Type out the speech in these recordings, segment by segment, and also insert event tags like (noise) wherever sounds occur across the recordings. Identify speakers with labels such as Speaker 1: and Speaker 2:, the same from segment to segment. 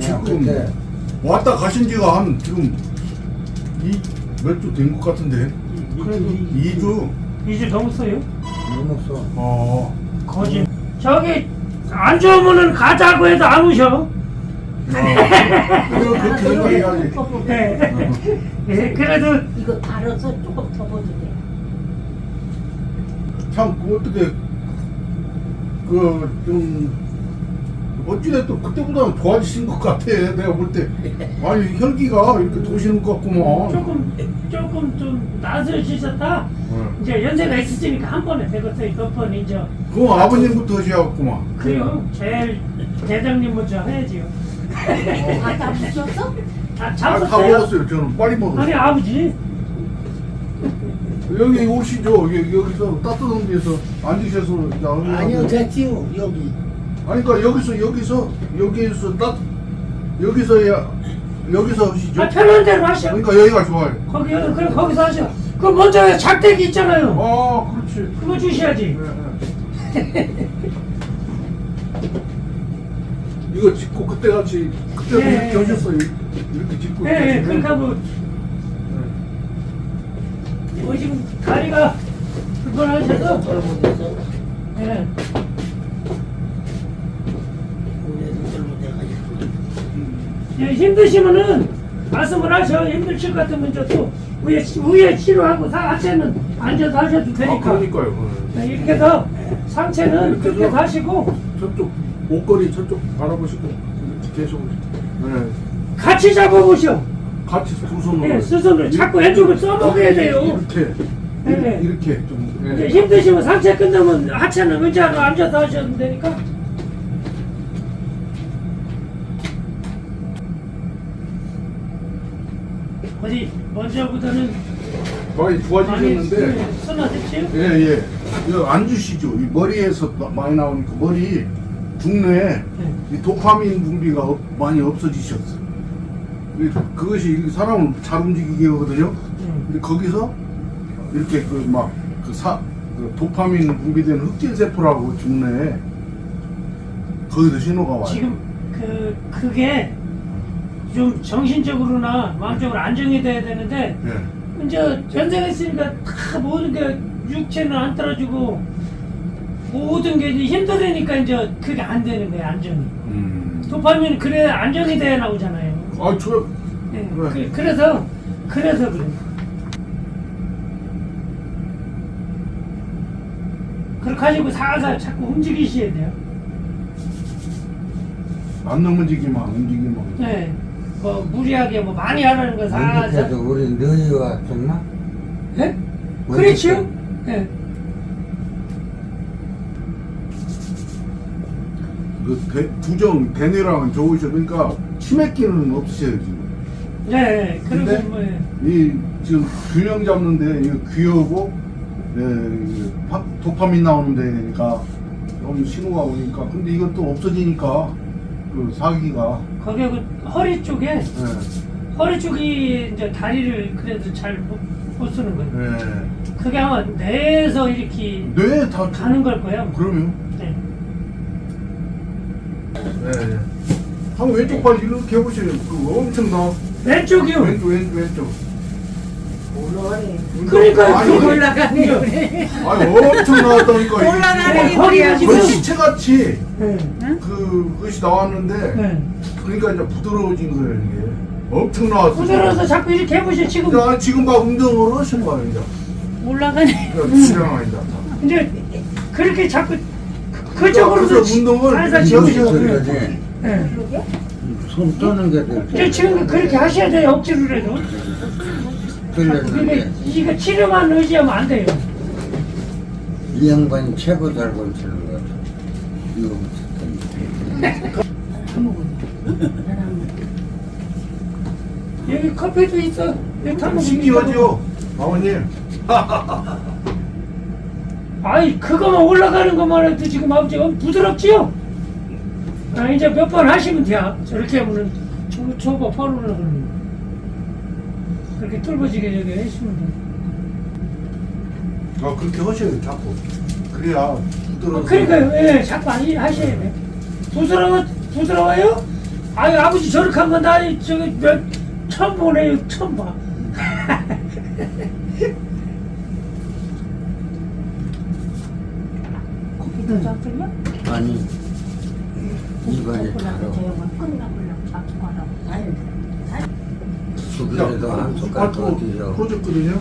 Speaker 1: 지금
Speaker 2: 그때
Speaker 1: 왔다 가신 지가 한 지금 이몇주된 것 같은데
Speaker 3: 그래도
Speaker 1: 2주
Speaker 3: 이제 넘었어요.
Speaker 2: 넘었어.
Speaker 1: 어
Speaker 3: 거짓. 저기 안 좋으면은 가자고 해도 안 오셔.
Speaker 1: 그래 그렇게 생각해야지
Speaker 3: 네. 예, 그래도
Speaker 4: 이거 달아서 조금 덮어주게.
Speaker 1: 참그 어떻게 그 좀 어찌됐든 그때보다는 좋아지신 것 같아 내가 볼 때 아니 혈기가 이렇게 도시는 것 같구만
Speaker 3: 조금 조금 좀 나서지셨다.
Speaker 1: 응.
Speaker 3: 이제 연세가 있으시니까 한 번에 되겠어요. 몇번 이제
Speaker 1: 그럼 아버님부터 하셔야겠구만
Speaker 3: 그래요. 제일 대장님 먼저 해야지요.
Speaker 4: 아다 부셨어?
Speaker 3: 다
Speaker 1: 아, 다
Speaker 3: 잡았어요.
Speaker 1: 먹었어요 저는 빨리 먹었어요
Speaker 3: 아니 아버지.
Speaker 1: 여기 오시죠 여기, 여기서 따뜻한 데서 앉으셔서 이제
Speaker 2: 아니요, 됐지요, 여기.
Speaker 1: 아니 그러니까 여기서 여기서 여기서 따 여기서야 여기서 하시죠
Speaker 3: 아 편한 대로 하셔.
Speaker 1: 그러니까 여기가 좋아요
Speaker 3: 거기 그래 거기서 하셔. 그 먼저 작대기 있잖아요.
Speaker 1: 아 그렇지
Speaker 3: 그거 주셔야지.
Speaker 1: 네, 네. 이거 짚고 그때 같이 그때도
Speaker 3: 네.
Speaker 1: 이렇게 하셨어요 이렇게 짚고
Speaker 3: 예, 예,
Speaker 1: 이렇게
Speaker 3: 그러니까 뭐, 뭐 지금 다리가 불편하셔서
Speaker 2: 잘못해서
Speaker 3: 예.
Speaker 2: 우리도 잘못해가지고.
Speaker 3: 예, 힘드시면은 말씀을 하셔. 힘드실 것 같으면 저또 위에 위에 치료하고 상체는 앉아서 하셔도
Speaker 1: 아
Speaker 3: 되니까.
Speaker 1: 그러니까요
Speaker 3: 네, 이렇게 해서 상체는
Speaker 1: 이렇게
Speaker 3: 그렇게
Speaker 1: 해서-
Speaker 3: 하시고
Speaker 1: 저쪽 목걸이 저쪽 바라보시고 계속 네.
Speaker 3: 같이 잡아보셔.
Speaker 1: 같이 두 손으로
Speaker 3: 예, 스스로 자꾸 왼쪽을 써먹어야 돼요.
Speaker 1: 이렇게
Speaker 3: 네.
Speaker 1: 이렇게 좀
Speaker 3: 이제
Speaker 1: 예.
Speaker 3: 힘드시면 상체 끝나면 하체는 의자로 앉아서 하셔도 되니까. 어디 먼저보다는
Speaker 1: 많이
Speaker 3: 많이
Speaker 1: 좋아지셨는데
Speaker 3: 순화됐지요?
Speaker 1: 예예 이거 안 주시죠 이 머리에서 마- 많이 나오니까 머리 중뇌에
Speaker 3: 네.
Speaker 1: 이 도파민 분비가 없- 많이 없어지셨어 이- 그것이 사람을 잘 움직이게 하거든요
Speaker 3: 음.
Speaker 1: 근데 거기서 이렇게 그 막 그사그 도파민 분비되는 흑질 세포라고 중뇌에 거기서 신호가 와요
Speaker 3: 지금 그 그게 좀 정신적으로나 마음적으로 안정이 돼야 되는데
Speaker 1: 예.
Speaker 3: 이제 연세가 있으니까 다 모든 게 육체는 안 떨어지고 모든 게 이제 힘들으니까 이제 그게 안 되는 거예요 안정이.
Speaker 1: 음.
Speaker 3: 도파민 그래 안정이 돼야 나오잖아요.
Speaker 1: 아, 저,
Speaker 3: 네.
Speaker 1: 네.
Speaker 3: 그, 그래서 그래서 그래. 그렇게 가지고 살살 자꾸 움직이셔야 돼요.
Speaker 1: 안 넘어지기만, 움직이만.
Speaker 3: 네. 뭐 무리하게 뭐 많이 하라는 거 살살.
Speaker 2: 언제까지 우리 너희 왔었나?
Speaker 3: 네? 그렇죠. 네.
Speaker 1: 그, 대, 부정, 대뇌랑은 좋으셔. 그러니까, 치매기는 없으셔요, 지금.
Speaker 3: 네. 그리고
Speaker 1: 근데?
Speaker 3: 뭐 예.
Speaker 1: 이, 지금 균형 잡는데, 이거 귀하고, 예, 이게 파- 도파민 나오는 데니까, 좀 신호가 오니까. 근데 이것도 없어지니까, 그 사기가,
Speaker 3: 거기 그 허리 쪽에
Speaker 1: 예,
Speaker 3: 허리 쪽이 이제 다리를 그래도 잘 못 쓰는 거예요.
Speaker 1: 예.
Speaker 3: 그게 아마 뇌에서 이렇게
Speaker 1: 뇌에 다,
Speaker 3: 가는 걸 거예요.
Speaker 1: 그러면,
Speaker 3: 네.
Speaker 1: 예, 예. 한번 왼쪽 발 이렇게 해보세요. 그거 엄청 나.
Speaker 3: 왼쪽이요.
Speaker 1: 왼쪽, 왼쪽, 왼쪽.
Speaker 3: 그러니까
Speaker 1: 아니,
Speaker 4: 올라가네.
Speaker 1: 아니 엄청 나왔다니까.
Speaker 4: 올라가는
Speaker 1: 이게.
Speaker 3: 허리가 지금.
Speaker 1: 거의 시체같이
Speaker 3: 네.
Speaker 1: 그 것이 나왔는데
Speaker 3: 네.
Speaker 1: 그러니까 이제 부드러워진 거예요 이게. 엄청 나왔어.
Speaker 3: 부드러워서 자꾸 이렇게 해보세요. 지금
Speaker 1: 자, 지금 막 운동을 하신 거예요 이제.
Speaker 4: 올라가네.
Speaker 1: 주량 아니다.
Speaker 3: 이제 그렇게 자꾸 그- 그쪽으로도
Speaker 1: 그래서 운동을
Speaker 3: 살살
Speaker 1: 여기
Speaker 3: 지우셔.
Speaker 2: 그러지.
Speaker 3: 네.
Speaker 2: 손 떠는 게
Speaker 3: 이제
Speaker 2: 돼.
Speaker 3: 지금 그렇게 하셔야 돼요. 억지로라도. 근데 이거 치료만 의지하면 안 돼요.
Speaker 2: 이 양반이 최고 잘 고치는 것 같아. 이거 붙였더니.
Speaker 3: 여기 커피도 있어. 여기 타면
Speaker 1: 신기하죠, 아버님. (laughs)
Speaker 3: 아이 그거만 올라가는 것만 해도 지금 아버지 엄 부드럽지요? 아 이제 몇 번 하시면 돼요. 저렇게 하면은 초, 초보 바로 올라가는 거. 그렇게 뚫어지게 저기 해주시면 돼요.
Speaker 1: 아 그렇게 하셔요 자꾸. 그래야 부드러워.
Speaker 3: 어, 그러니까요. 예, 자꾸 안 하셔야 돼. 부드러워, 부드러워요? 아유 아버지 저렇게 한건 나 저기 몇 처음 보네요 처음 봐. (laughs)
Speaker 4: 거기도 잡힐려?
Speaker 2: 아니 이번에
Speaker 4: 저
Speaker 2: 바로
Speaker 4: 형은 끝나보려고 자꾸 가라고. 아니,
Speaker 2: 안 어디서
Speaker 1: 프로젝트거든요.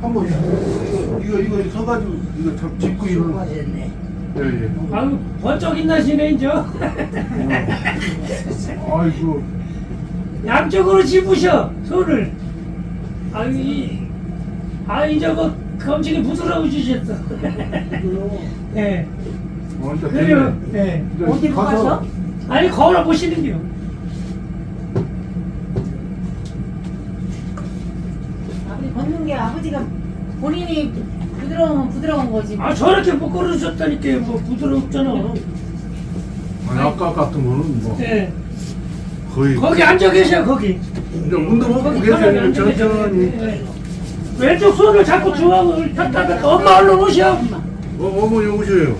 Speaker 1: 한번 이거 이거 서가지고 이거 잡 짚고 이러는. 예 예.
Speaker 3: 아유 번쩍 있나시네 이제.
Speaker 1: 아이고
Speaker 3: 양쪽으로 집으셔 손을. 아유 이, 아 이제 뭐 검증이 부드러워지셨어. 예.
Speaker 1: 어,
Speaker 3: 그래요.
Speaker 1: 됐네.
Speaker 3: 예.
Speaker 1: 이제
Speaker 4: 어디로 가서?
Speaker 3: 아니 거울을 보시는데요.
Speaker 4: 아버지 아버지가 본인이 부드러우면 부드러운 거지.
Speaker 3: 아 저렇게 못 걸으셨다니까 뭐 부드럽잖아.
Speaker 1: 아니 아까 같은 거는 뭐
Speaker 3: 예.
Speaker 1: 거의
Speaker 3: 거기 앉아 계셔 거기.
Speaker 1: 이제 운동하고
Speaker 3: 거기 편하게
Speaker 1: 계세요.
Speaker 3: 앉아 계셔.
Speaker 1: 천천히.
Speaker 3: 예. 왼쪽 손을 자꾸 중앙을 탔다 탔다 엄마 얼른 오셔.
Speaker 1: 어, 어머니 오셔요.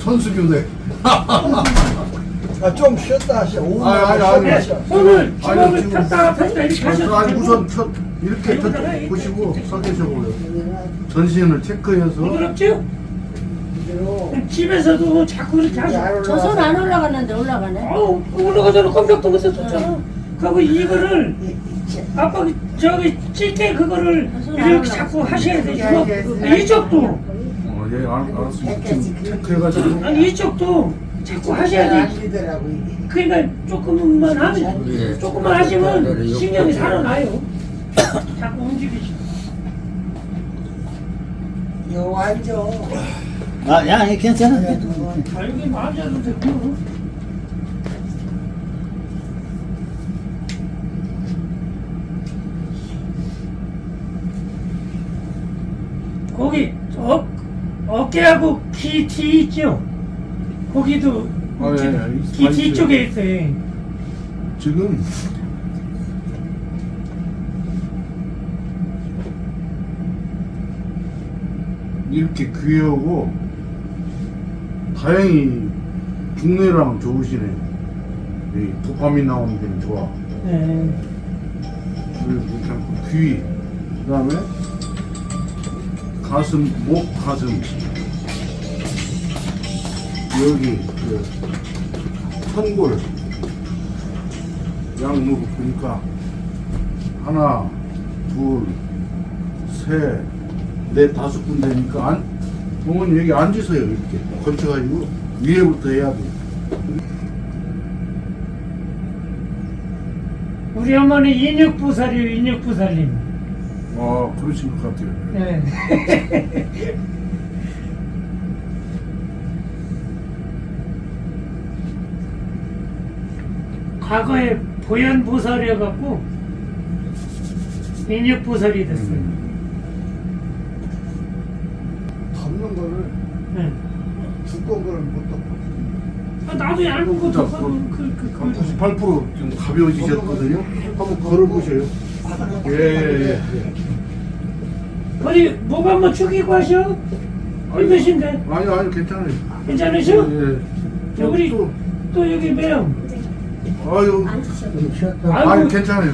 Speaker 1: 선수교대. (laughs)
Speaker 5: 아, 좀 쉬었다 하셔. 오후
Speaker 1: 아니, 아니, 아니.
Speaker 3: 중앙을
Speaker 1: 지금-
Speaker 3: 탔다 탔다 이렇게 하셔.
Speaker 1: 아니 우선 첫 이렇게 첫 보시고 서 계셔보요. 전신을 체크해서
Speaker 3: 부드럽죠? 집에서도 자꾸 이렇게 하셔.
Speaker 4: 저 손 안 올라가는데 올라가네.
Speaker 3: 아우 올라가잖아 컴퓨터 것에 좋잖아. 그리고 이거를 아빠 저기 찔 때 그거를 이렇게 자꾸 하셔야 되죠. 이쪽도
Speaker 1: 어, 예, 알, 알았습니다. 지금 체크해가지고
Speaker 3: 아니 이쪽도 자꾸 하셔야 돼. 그러니까 조금만 하면 조금만 하시면 신경이 살아나요. (coughs) 자꾸 움직이시.
Speaker 5: 요 앉아.
Speaker 6: 아, 야, 괜찮아.
Speaker 3: 아 여기 마음대로 되고. 거기 어, 어깨하고 귀 뒤 있죠? 거기도
Speaker 1: 아, 예, 예.
Speaker 3: 귀
Speaker 1: 많이
Speaker 3: 뒤쪽에 있어요.
Speaker 1: 지금 이렇게 귀하고 다행히 중뇌랑 좋으시네. 이 도파민 나오는 데는 좋아.
Speaker 3: 네.
Speaker 1: 그리고 귀, 그다음에 가슴, 목, 가슴 여기 그 천골 양무릎 보니까 하나, 둘, 셋, 넷, 다섯 군데니까 안, 어머니 여기 앉으세요 이렇게 걸쳐가지고 위에부터 해야 돼.
Speaker 3: 우리 어머니 인육부살이요 인육부살님.
Speaker 1: 아 그러신 것 같아요.
Speaker 3: 네. (laughs) 과거에 보현 보살이어 갖고 인육보살이 됐어요.
Speaker 5: 덮는 거를
Speaker 3: 네.
Speaker 5: 두꺼운 거를 못 덮어.
Speaker 3: 아, 나도 얇은 거
Speaker 1: 자,
Speaker 3: 덮어도 그, 그, 그,
Speaker 1: 98%좀 가벼워지셨거든요. 한번 걸어보세요. 예, 예, 예.
Speaker 3: 어디 목 한번 축이고 하셔? 힘드신데
Speaker 1: 아니, 아니, 괜찮아요.
Speaker 3: 괜찮으셔?
Speaker 1: 예.
Speaker 3: 저 우리
Speaker 1: 또,
Speaker 3: 또 여기 매형
Speaker 1: 아유,
Speaker 4: 앉으셔도
Speaker 3: 아이고.
Speaker 1: 아니, 괜찮아요.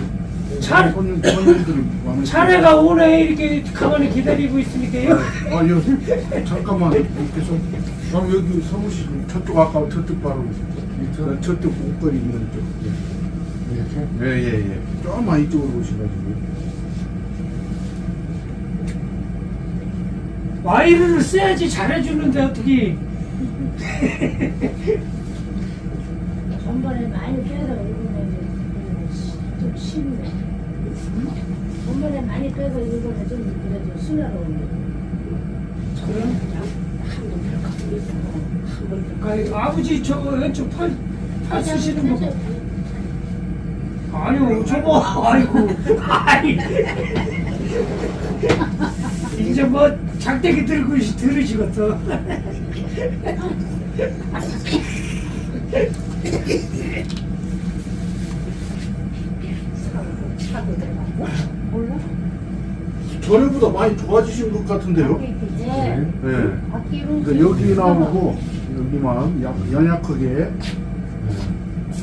Speaker 3: 차-
Speaker 1: 손님, 손님들이.
Speaker 3: 차례가 오네 이렇게 가만히 기다리고 있으니까요.
Speaker 1: 아, 이거, 잠깐만, 이렇게 좀. 그럼 여기 서무시 저쪽 아까 저쪽 바로 저- 저쪽 옷걸이 있는 쪽.
Speaker 2: 이렇게
Speaker 1: 예, 예, 예. 조금만 이쪽으로 오셔가지고.
Speaker 3: 와이르를 써야지 잘해주는데 어떻게 (laughs)
Speaker 4: 전번에 많이 빼서 이번에 좀 쉽네. 전번에 많이 빼서 이번에 좀 그래도 순화로운데.
Speaker 3: 아이, 아버지 저거 왼쪽 팔, 팔 쓰시는 거 봐. 아니요 저거 아이고 아이 이제 뭐 작대기 들고 시- 들으시
Speaker 4: 몰라?
Speaker 1: 전에보다 많이 좋아지신 것 같은데요?
Speaker 4: 이제
Speaker 1: 예.
Speaker 4: 바뀌
Speaker 1: 그러니까 여기 나오고 여기만 약, 연약하게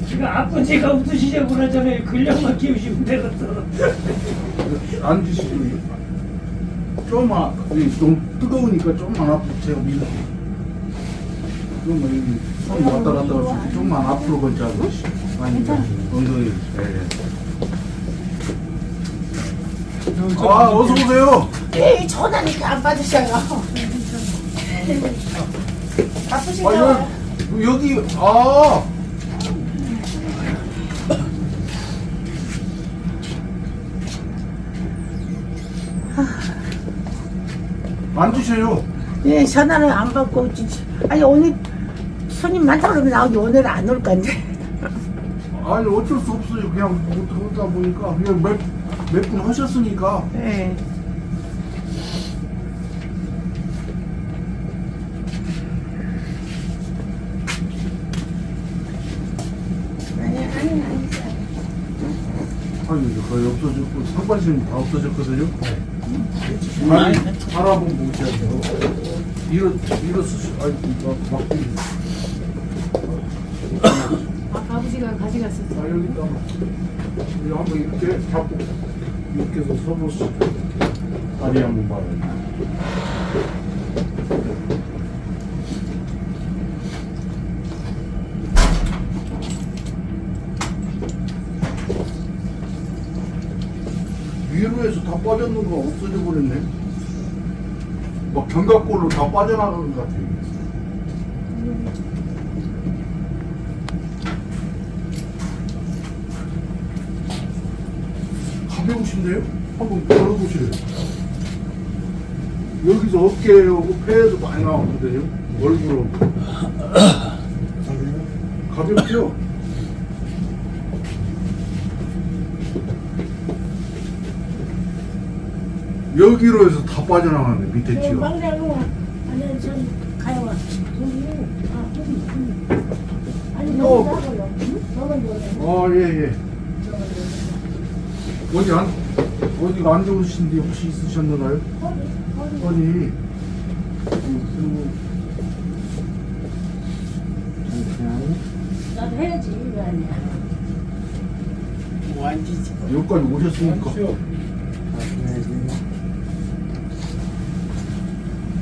Speaker 3: 지금 아픈 지가 없으시냐고 그러잖아요. 근력만 키우시면 되거든.
Speaker 1: 앉으시고 좀만 이좀 뜨거우니까 좀만 앞으로 제가 밀어 손 왔다 갔다 할 수, 좀만 앞으로 건자고 아니 엉덩이 예, 예. 아 어서 오세요
Speaker 7: 예, 전화니까 안 받으셔요.
Speaker 1: 아
Speaker 7: 바쁘신가요?
Speaker 1: 여기 여기 아 앉으세요
Speaker 7: 예, 전화는 안 받고. 아니 오늘 손님 많다 그러면 나오기 오늘 안 올 건데.
Speaker 1: 아니 어쩔 수 없어요 그냥 못하다 보니까 그냥 몇몇 분 하셨으니까
Speaker 7: 예. 아니 아니 아니.
Speaker 1: 아니 이제 거의 없어졌고 상반신이 다 없어졌거든요. 아니 바라본 보셔야죠. 일어 일어서시 아니 이거 막
Speaker 4: 아까 아버지가 가져갔었어.
Speaker 1: 아 여기 있다. 여기 한번 이렇게 잡고 이렇게 해서 서보시죠. 다리 한번 봐요. 위로 해서 다 빠졌는 거 없어져 버렸네. 막 견갑골로 다 빠져나가는 것 같아요. 가벼우신데요? 한번 걸어보시래요. 여기서 어깨하고 폐에도 많이 나오거든요. 얼굴로. (coughs) 가볍죠? 여기로 해서 다 빠져나가네, 밑에
Speaker 4: 그
Speaker 1: 치가.
Speaker 4: 막내로 아니 전 가요. 저기 아. 아니
Speaker 1: 어.
Speaker 4: 너무 작아요. 너무.
Speaker 1: 어, 예, 예. 어디 안, 어디가 안 좋으신데 혹시 있으셨나요?
Speaker 4: 허리 허리.
Speaker 1: 어디?
Speaker 4: 나도 해야지 이거 아니야.
Speaker 2: 완지지.
Speaker 1: 여기까지 오셨으니까.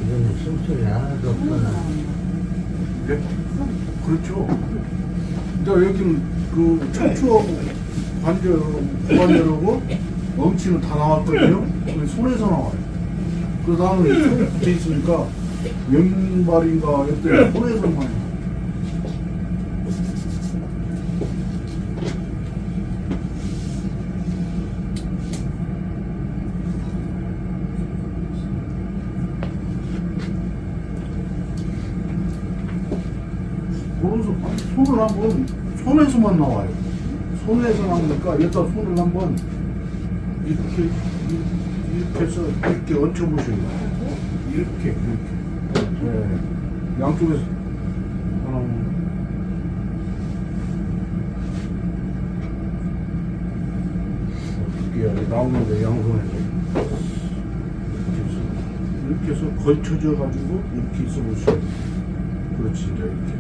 Speaker 2: 이거는 숨소리 하나도 없구나.
Speaker 1: 네? 그렇죠. 그러니까 여기는 그 척추하고 관절, 고관절하고 엉치는 다 나왔거든요. 손에서 나와요. 나는 손에 붙여 있으니까 왼발인가 이때 손에서만 해요. 오른손 손을 한번 손에서만 나와요. 손에서 나오니까 일단 손을 한번 이렇게 이- 이렇게 해서 이렇게 얹혀 보셔요. 이렇게 이렇게. 네. 양쪽에서? 나오는데 양손에서 이렇게 해서 걸쳐져 가지고 이렇게 있어 보시죠. 그렇지 이제 이렇게.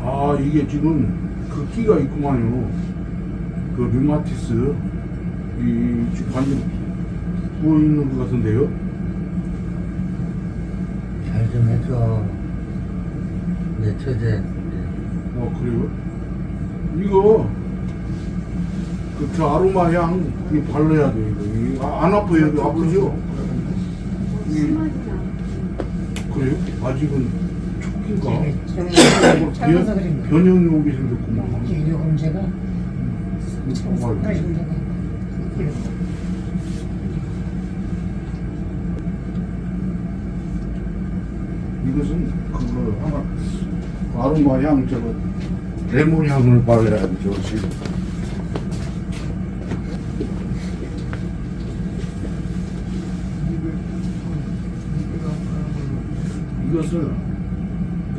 Speaker 1: 아 이게 지금 그 끼가 있구만요. 그 류마티스 이 지금 관절 부어 있는 것 같은데요.
Speaker 2: 잘 좀 해줘. 내 처제.
Speaker 1: 어 그래요? 이거 그저 아로마 향 이거 발라야 돼 이거. 이거 아, 안 아파요 여기 아프죠? 이 그래요? 아직은 초기인가? 변, 변형이 오게 생겼구만.
Speaker 3: 문제가
Speaker 1: 아이고. 이것은 그거 하나 아로마 향 저거 레몬 향을 발라야 지금. 이것을 그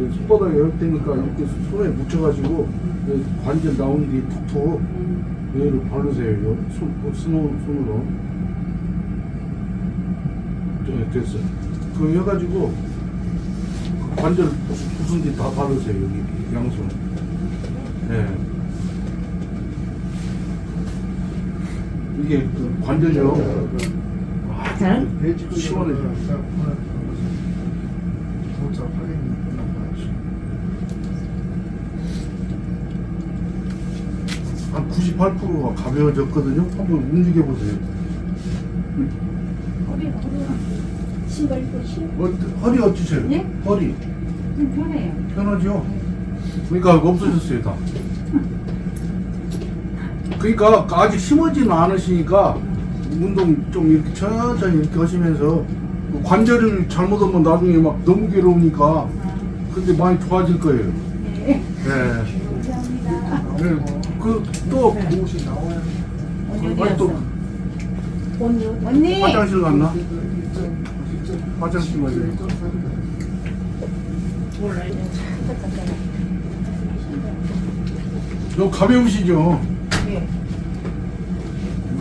Speaker 1: 손바닥에 열 테니까 이렇게 손에 묻혀가지고 그 관절 나온 뒤에 톡톡 얘를 바르세요. 요 손, 그 손으로, 손으로. 네, 됐어요. 그 해가지고 그 관절 부순- 부순 뒤다 바르세요. 여기 양손. 네. 이게 그 관절요. 아주 시원해져.
Speaker 5: 복잡하겠네 끝난 거야.
Speaker 1: 한 98%가 가벼워졌거든요. 한번 움직여 보세요.
Speaker 4: 허리 허리 신발 입고
Speaker 1: 어, 허리 어떠세요?
Speaker 4: 예?
Speaker 1: 허리
Speaker 4: 좀 편해요.
Speaker 1: 편하죠? 그러니까 없어졌어요 다. 그러니까 아직 심하지는 않으시니까 운동 좀 이렇게 천천히 이렇게 하시면서 그 관절을 잘못하면 나중에 막 너무 괴로우니까 근데 많이 좋아질 거예요.
Speaker 4: 네.
Speaker 1: 네.
Speaker 4: 감사합니다.
Speaker 1: 네. 그 또
Speaker 5: 옷이 나와야
Speaker 1: 또
Speaker 4: 언니
Speaker 7: 언니
Speaker 1: 화장실 갔나?
Speaker 5: 일정
Speaker 1: 화장실 가야 돼.
Speaker 3: 몰라
Speaker 1: 너 가벼우시죠?
Speaker 7: 예.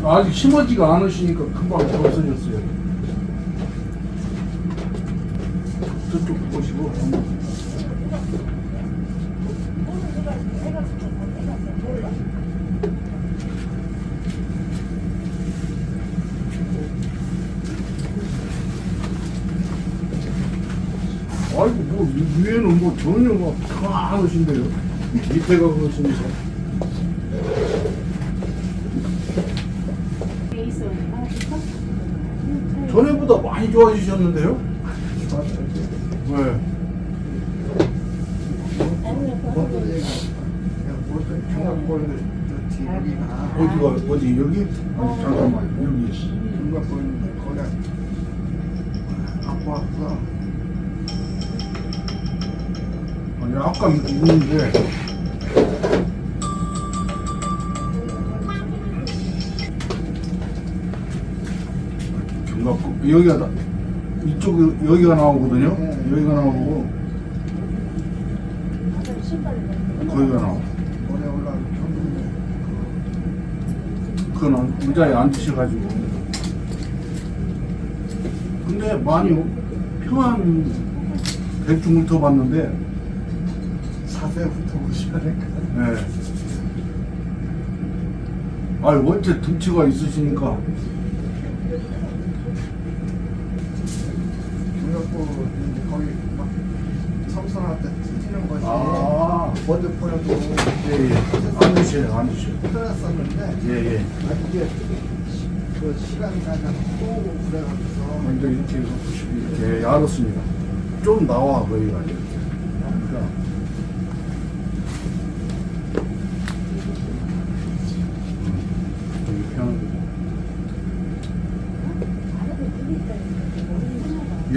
Speaker 1: 아직 심하지가 않으시니까 금방 없어졌어요. 저쪽 보시고 뭐 위- 위에는 뭐 전혀 뭐 편안하신데요. 밑에가
Speaker 4: 있어. 아, 좋다.
Speaker 1: 전에보다 많이 좋아지셨는데요? 네. 어디가 어디 여기? 아니, 잠깐만 여기.
Speaker 5: 중학
Speaker 1: 아까 있는데 경갑고 여기가 나- 이쪽 여기가 나오거든요. 여기가 나오고 거기가 나오.
Speaker 5: 오래 올라가면
Speaker 1: 그거는 의자에 앉으셔가지고. 근데 많이 평안 대충 훑어봤는데
Speaker 5: 자세부터 보셔야 될까.
Speaker 1: 네. 아, 원체 등치가 있으시니까
Speaker 5: 중학벌 이제 거기 막 청소할 때 찢는 것이
Speaker 1: 아.
Speaker 5: 먼저 보여도
Speaker 1: 예, 예. 앉으세요, 앉으세요.
Speaker 5: 편했었는데
Speaker 1: 예, 예.
Speaker 5: 아 이게 그 시간이 가면 또 그래가지고
Speaker 1: 먼저 이렇게 해서 이렇게 알았습니다. 좀 나와 거기가 이렇게. 그러니까 음, 여기 편하게.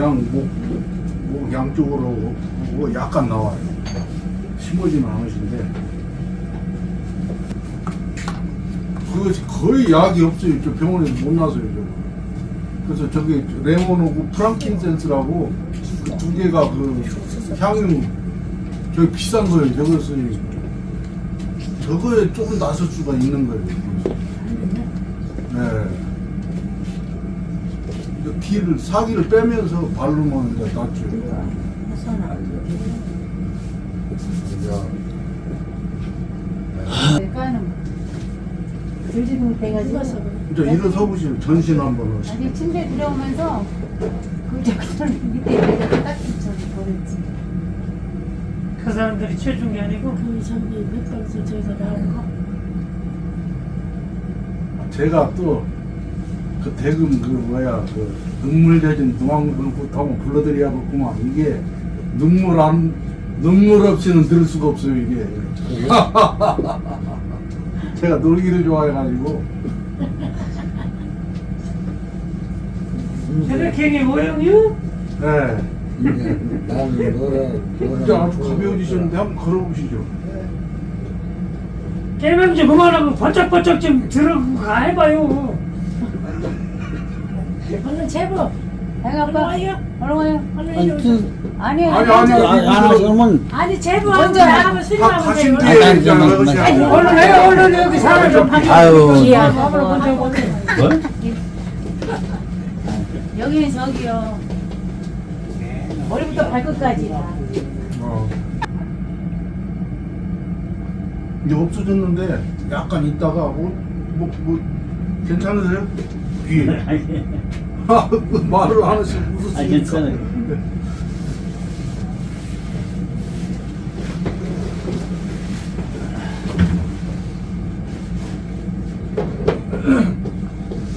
Speaker 1: 양 목 목 양쪽으로 뭐 약간 나와요. 심하지는 않으신데 그것이 거의 약이 없어요. 저 병원에서 못 나서요. 저. 그래서 저기 레몬하고 프랑킨센스라고 그 두 개가 그 향유 저기 비싼 거예요. 저것은 저거에 조금 나설 수가 있는 거예요. 네. 기를 사기를 빼면서 바르면 이제 낫죠.
Speaker 8: 못해가지고
Speaker 1: 이제 일어서 보시면 전신 한번 하시고.
Speaker 8: 아니 침대 들어오면서 그 저기를 밑에 있는 딱 저기 버렸지
Speaker 3: 그 사람들이 체중이 아니고
Speaker 4: 그 저기 맥박에서 저기서 나온 거.
Speaker 1: 제가 또 그 대금 그 뭐야 그 눈물 젖은 노왕불부터 한번 불러드려야겠구만. 이게 눈물 안 눈물 없이는 들을 수가 없어요 이게. (laughs) 제가 놀기를 좋아해가지고.
Speaker 3: 혈액형이 O형이요?
Speaker 1: 네.
Speaker 2: 나는 노래
Speaker 1: 이제 아주 가벼워지셨는데 한번 걸어보시죠.
Speaker 3: 좀 그만하고 바짝바짝 좀 들어가 해봐요
Speaker 4: 오늘 제법
Speaker 8: 내가 아빠
Speaker 4: 와요.
Speaker 8: 얼른 와요.
Speaker 4: 얼른
Speaker 6: 아니,
Speaker 4: 이리
Speaker 6: 그,
Speaker 4: 오세요.
Speaker 8: 아니
Speaker 1: 아니,
Speaker 8: 아니
Speaker 1: 아니.
Speaker 6: 안, 안 하시면
Speaker 4: 아니 제부 하고
Speaker 8: 먼저
Speaker 4: 나하고 스님
Speaker 1: 다
Speaker 4: 하면
Speaker 1: 가신
Speaker 4: 돼요.
Speaker 1: 뒤에
Speaker 6: 아니,
Speaker 1: 이제
Speaker 6: 아니,
Speaker 1: 아저씨
Speaker 6: 아니,
Speaker 1: 하고.
Speaker 3: 얼른 해요 얼른 여기 사람 좀
Speaker 6: 아유.
Speaker 8: 기야.
Speaker 3: 밥을 먼저 먹게
Speaker 6: 뭐?
Speaker 8: 여기는 저기요. 머리부터 발끝까지 다.
Speaker 1: 어. 이제 없어졌는데 약간 있다가 뭐, 뭐, 뭐 괜찮으세요? 귀 아, 그 말을 안 하시고 웃으시니까
Speaker 6: 아, 괜찮아요.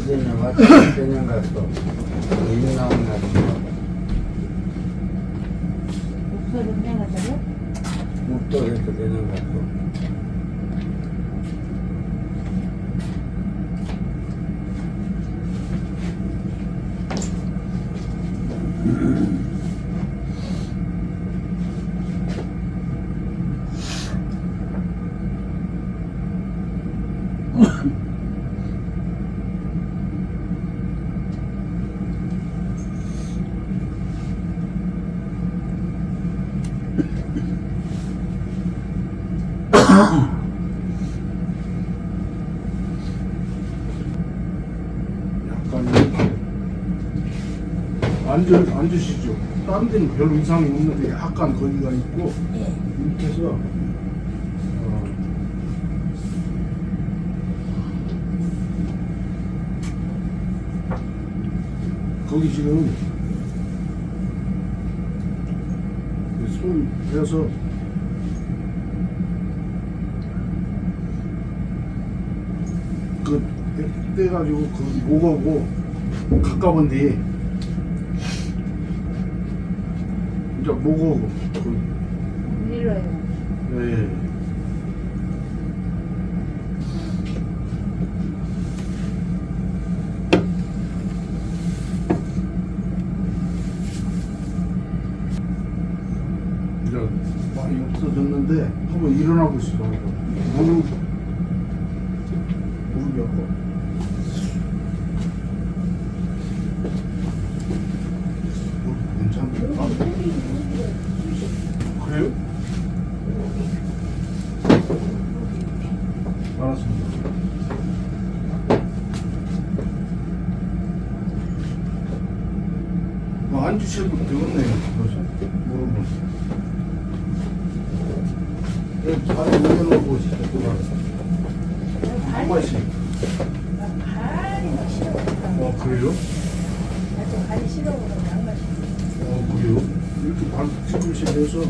Speaker 2: 이제는 왔다 그냥 갔어. 일 나온 갔어.
Speaker 8: 목소리 그냥
Speaker 2: 그냥 갔어.
Speaker 1: 약간 앉아, 앉으시죠 다른 데는 별로 이상이 없는데 약간 거기가 있고
Speaker 4: 예.
Speaker 1: 이렇게 해서 어, 거기 지금 손 대서 그 떼가지고 그 목하고 가까운데 이제 목하고 그
Speaker 8: 밀어요.
Speaker 1: 예. 이제 많이 없어졌는데 한번 일어나 보시죠. 무릎 무릎이 아파. 무릎 괜찮은데? 아, 그래요? 알았습니다. 뭐 앉으셔도 되겠네요. 그래서. 예, 잘 올려놓고 보시죠. 한 번씩.
Speaker 4: 어,
Speaker 1: 그래요?
Speaker 4: 나도 발이 싫어. 양말 신고.
Speaker 1: 어, 그래요? 이렇게 반 뒤꿈치 해서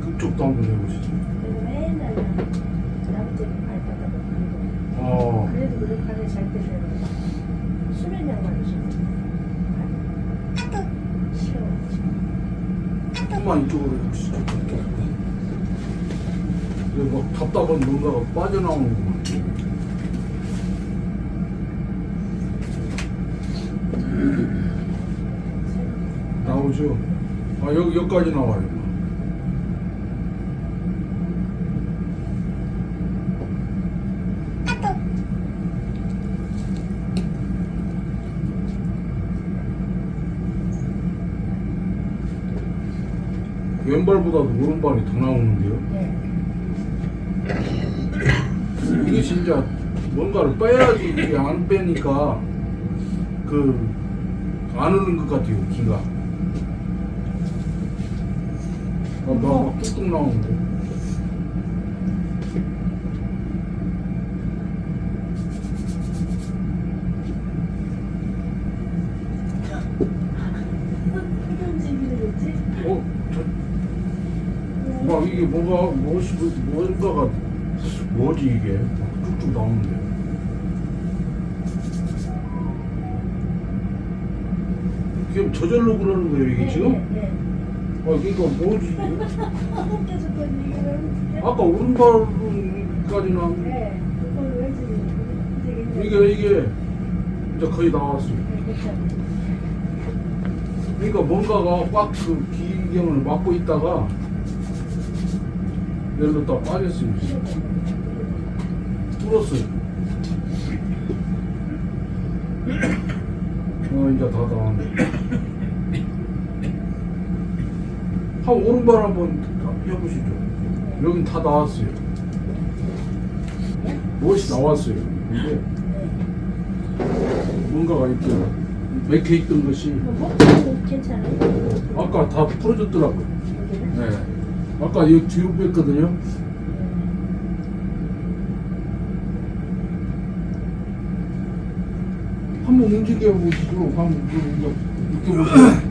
Speaker 1: 그쪽도 한번 해보시죠.
Speaker 4: 그리고 맨날 나무 때문에 발바닥을 긁고.
Speaker 1: 어,
Speaker 4: 그래도 그래 발을 잘 때려요. 수면 양말을 신고. 싫어.
Speaker 1: 조금만 이쪽으로. 근데 막 답답한 뭔가가 빠져나오는 것 같아요. 나오죠? 아, 여기, 여기까지 나와요. 왼발보다도 오른발이 더 나오는데요? 이게 진짜 뭔가를 빼야지 이게 안 빼니까 그 안 오는 것 같아요 기가. 아, 나막 뚝뚝 나오는데 어? 저, 막 이게 뭐가 무엇이 뭔가가 뭐지 이게 막 뚝뚝 나오는데 이게 저절로 그러는 거예요 이게 지금?
Speaker 4: 네.
Speaker 1: 아 그러니까 뭐지 (laughs) 아까 오른발까지는
Speaker 4: 네. 그걸 왜 지금
Speaker 1: 이게 이게 이제 거의 나왔어요. 그러니까 뭔가가 꽉그 기경을 막고 있다가 내려뒀다 빠졌어요. 뚫었어요. (coughs) 어 이제 다 나왔네. 한 오른발 한번 해보시죠. 여긴 다 나왔어요. 무엇이 나왔어요. 근데 뭔가가 이렇게 맥혀 있던 것이
Speaker 4: 목도 괜찮아요.
Speaker 1: 아까 다 풀어졌더라고요. 네. 아까 이 뒤로 뺐거든요. 한번 움직여 보시죠. 한번 이거 느껴보세요.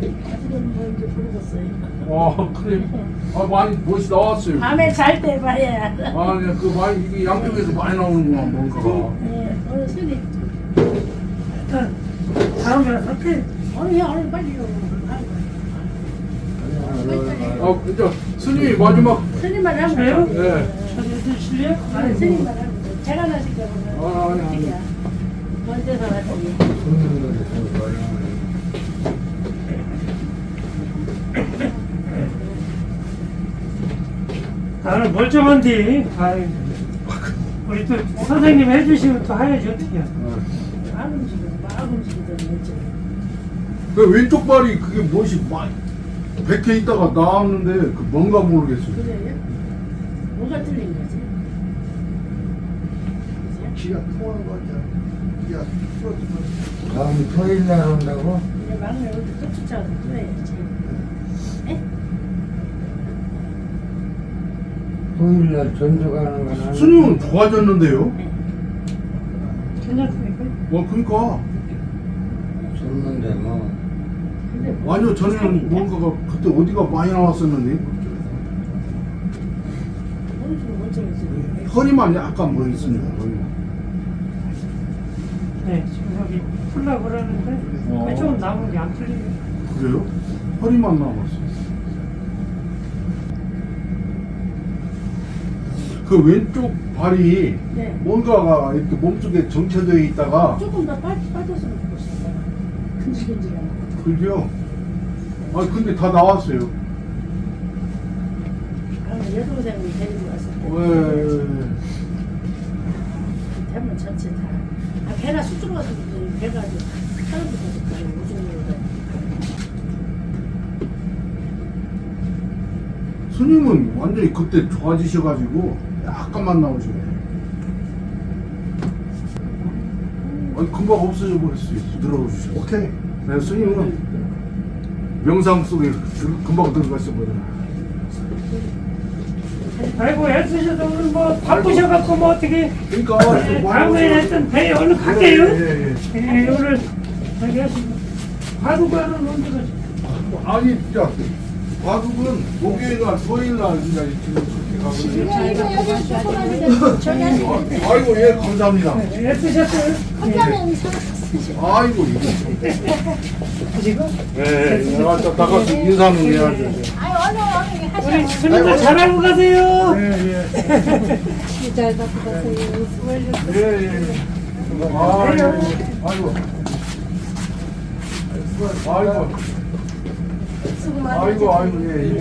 Speaker 4: 아직은 뭐 이제 부르겠어요.
Speaker 1: 아 그래. 아 많이 멋이 나왔어요.
Speaker 4: 밤에 잘 때 봐야.
Speaker 1: 아, 네, 그 많이 이게 양쪽에서 많이 나오는구만 뭔가가.
Speaker 4: 네, 오늘 술이.
Speaker 3: 일단 다음 날 할게.
Speaker 4: 오늘 오늘 빨리 요.
Speaker 1: 아, 진짜 스님이 마지막.
Speaker 4: 스님만 하면? 돼요.
Speaker 1: 네.
Speaker 3: 저기 드실래요?
Speaker 4: 아니, 스님만 하면 돼. 제가 나실 거는.
Speaker 1: 아, 아니, 아니.
Speaker 4: 먼저
Speaker 2: 많이
Speaker 3: 나는 멀쩡한데. 아이, 우리 또 선생님 해주시면 또 해야지 어떻게.
Speaker 4: 막 움직이고, 막 움직이더니 이제.
Speaker 1: 그 왼쪽 발이 그게 무엇이 많이 백해 있다가 나왔는데 그 뭔가 모르겠어요.
Speaker 4: 그래요? 뭐가 틀린 거지?
Speaker 5: 기가 통한 거 같아. 기가 풀어주면
Speaker 2: 다음 토요일 날 온다고?
Speaker 4: 이제 막내 어디 또 쫓아가서 또 해야지. 에?
Speaker 2: 토요일 날 전주 가는 건 아니고
Speaker 1: 스님은 좋아졌는데요?
Speaker 3: 괜찮습니까?
Speaker 1: 와.
Speaker 2: 줬는데 뭐
Speaker 4: 근데 뭐
Speaker 1: 아니요, 저는 뭔가가 그때 어디가 많이 나왔었는데. 허리만 약간 뭐 있습니다. 허리만.
Speaker 3: 네, 지금 여기 풀라고 그러는데
Speaker 1: 어.
Speaker 3: 그쪽은 남은 게 안 풀리네.
Speaker 1: 그래요? 허리만 남았어요. 그 왼쪽 발이
Speaker 4: 네.
Speaker 1: 뭔가가 이렇게 몸속에 정체되어 있다가
Speaker 4: 조금 더 빠, 빠졌으면 좋겠어요. 근질근질하고.
Speaker 1: 그죠? 아 근데 다 나왔어요.
Speaker 4: 아, 여동생이 데리고 왔을 때.
Speaker 1: 왜?
Speaker 4: 대문 전체 다. 아, 배가 수중 가서 배가 사람들 가서 그래, 우중으로.
Speaker 1: 스님은 완전히 그때 좋아지셔가지고 약간만 나오시네. 아니 금방 없어져 버렸어요. 들어오시죠.
Speaker 5: 오케이.
Speaker 1: 네, 스님은 명상 속에 들- 금방 들어가셔 버려요.
Speaker 3: 아이고 애쓰셔도 오늘 뭐 바쁘셔갖고 뭐 어떻게
Speaker 1: 그러니까
Speaker 3: 네, 다음에 하여튼 배에 얼른 갈게요.
Speaker 1: 예, 예, 예.
Speaker 3: 네, 오늘 저기 하시고 바로바로 언제 가시
Speaker 1: 아니 진짜 과국은 목요일 날 토요일날 이제 지금 아이고 예 감사합니다.
Speaker 4: 사셨으시죠.
Speaker 1: 아이고 이거.
Speaker 3: 지금?
Speaker 1: 네, 내가 또 나가서 인사는 해야죠.
Speaker 4: 아니, 오늘 오늘
Speaker 3: 스님들 잘하고 가세요.
Speaker 1: 예, 예.
Speaker 4: 잘 갖고 가세요.
Speaker 1: 예, 예. 아이고, 아이고. 아이고, 아이고, 예, 예.